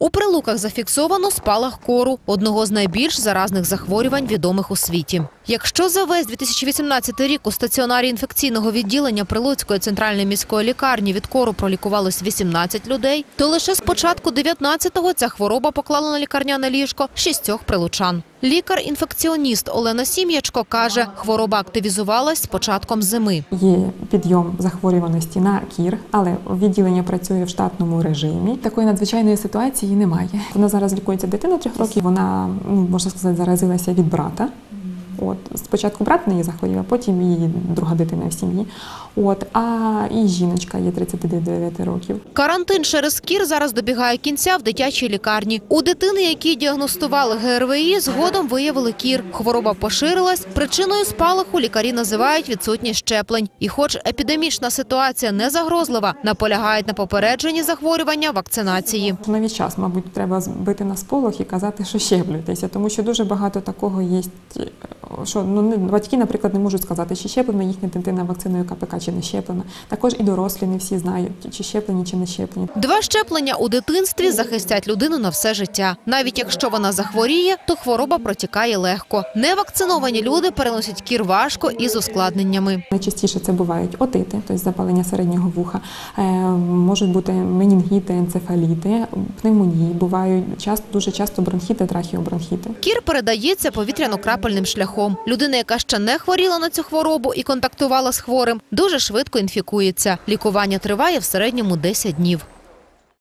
У прилуках зафіксовано спалах кору, одного з найбільш заразних захворювань, відомих у світі. Якщо за весь 2018 рік у стаціонарі інфекційного відділення Прилуцької центральної міської лікарні від кору пролікувалось 18 людей, то лише з початку 19-го ця хвороба поклала на лікарняне ліжко шістьох прилучан. Лікар-інфекціоніст Олена Сім'ячко каже, хвороба активізувалась з початком зими. Є підйом захворюваності на кір, але відділення працює в штатному режимі. Такої надзвичайної ситуації немає. Вона зараз лікується дитина трьох років. Вона ну, можна сказати, заразилася від брата. Спочатку брат неї захворів, а потім її друга дитина в сім'ї. От а і жіночка є 39 років. Карантин через кір зараз добігає кінця в дитячій лікарні. У дитини, якій діагностували ГРВІ, згодом виявили кір. Хвороба поширилась. Причиною спалаху лікарі називають відсутність щеплень. І, хоч епідемічна ситуація не загрозлива, наполягають на попередженні захворювання вакцинації. Навіть час, мабуть, треба збити на сполох і казати, що щеплюйтеся, тому що дуже багато такого є. Що ну не- батьки, наприклад, не можуть сказати, чи щеплена їхня дитина вакциною КПК, чи не щеплена. Також і дорослі не всі знають, чи щеплені, чи не щеплені. Два щеплення у дитинстві захистять людину на все життя. Навіть якщо вона захворіє, то хвороба протікає легко. Невакциновані люди переносять кір важко і з ускладненнями. Найчастіше це бувають отити, тобто запалення середнього вуха, е, можуть бути менінгіти, енцефаліти, пневмонії, бувають часто, дуже часто бронхіти, трахіобронхіти. Кір передається повітряно-крапельним шляхом. Людина, яка ще не хворіла на цю хворобу і контактувала з хворим, дуже швидко інфікується. Лікування триває в середньому 10 днів.